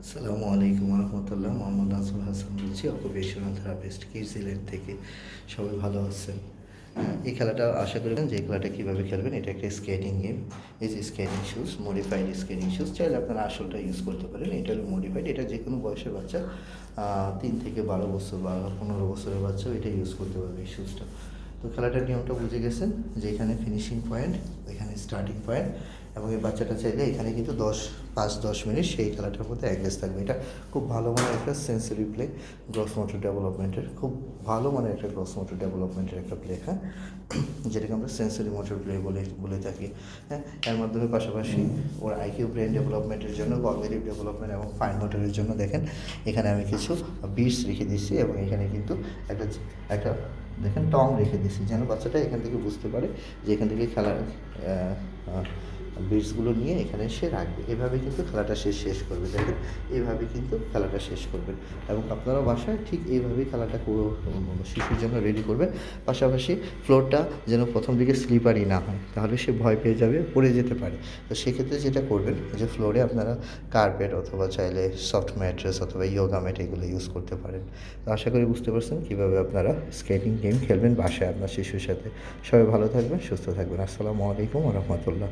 আসসালামু আলাইকুম রহমতুল্লাহ মোহাম্মদ আসুল হাসান বলছি অকুপেশনাল থেরাপিস্ট কিডস থেকে? সবাই ভালো আছেন? এই খেলাটা আশা করবেন যে খেলাটা কীভাবে খেলবেন, এটা একটা স্কেটিং গেম এই যে skating shoes modified skating shoes চাইলে আপনারা আসলটা ইউজ করতে পারেন। এটা হলো মডিফাইড এটা যে কোনো বয়সের বাচ্চা তিন থেকে বারো বছর বা পনেরো বছরের বাচ্চাও এটা ইউজ করতে পারবে এই শুজটা তো খেলাটার নিয়মটা বুঝে গেছেন যে এখানে ফিনিশিং পয়েন্ট এখানে স্টার্টিং পয়েন্ট এবং এই বাচ্চাটা চাইলে এখানে কিন্তু দশ, পাঁচ, দশ মিনিট সেই খেলাটার মধ্যে অ্যাগ্রেস থাকবে। এটা খুব ভালো মানের একটা সেন্সরি প্লে গ্রস মোটর ডেভেলপমেন্টের খুব ভালো মানের একটা গ্রস মোটর ডেভেলপমেন্টের একটা প্লে হ্যাঁ? যেটাকে আমরা সেন্সরি মোটর প্লে বলে বলে থাকি হ্যাঁ? এর মাধ্যমে পাশাপাশি ওর আইকিউ ব্রেন ডেভেলপমেন্টের জন্য কগনিটিভ ডেভেলপমেন্ট এবং ফাইন মোটরের জন্য দেখেন, এখানে আমি কিছু বিটস রেখে দিচ্ছি এবং এখানে কিন্তু একটা একটা দেখেন টং রেখে দিয়েছি যেন বাচ্চাটা এখান থেকে বুঝতে পারে যে এখান থেকে খেলার বিটসগুলো নিয়ে এখানে সে রাখবে। এভাবে কিন্তু খেলাটা শেষ শেষ করবে। দেখেন এইভাবে কিন্তু খেলাটা শেষ করবেন এবং আপনারা বাসায় ঠিক এইভাবেই খেলাটা পুরো শিশুর জন্য রেডি করবেন পাশাপাশি ফ্লোরটা যেন প্রথম দিকে স্লিপারই না হয়, তাহলে সে ভয় পেয়ে যাবে, পড়ে যেতে পারে। তো সেক্ষেত্রে যেটা করবেন, যে ফ্লোরে আপনারা কার্পেট অথবা চাইলে সফট ম্যাট্রেস অথবা ইয়োগা ম্যাট এগুলো ইউজ করতে পারেন। তো আশা করি বুঝতে পারছেন কীভাবে আপনারা স্কেটিং গেম খেলবেন বাসায় আপনার শিশুর সাথে। সবাই ভালো থাকবেন, সুস্থ থাকবেন। আসসালামু আলাইকুম রহমতুল্লাহ।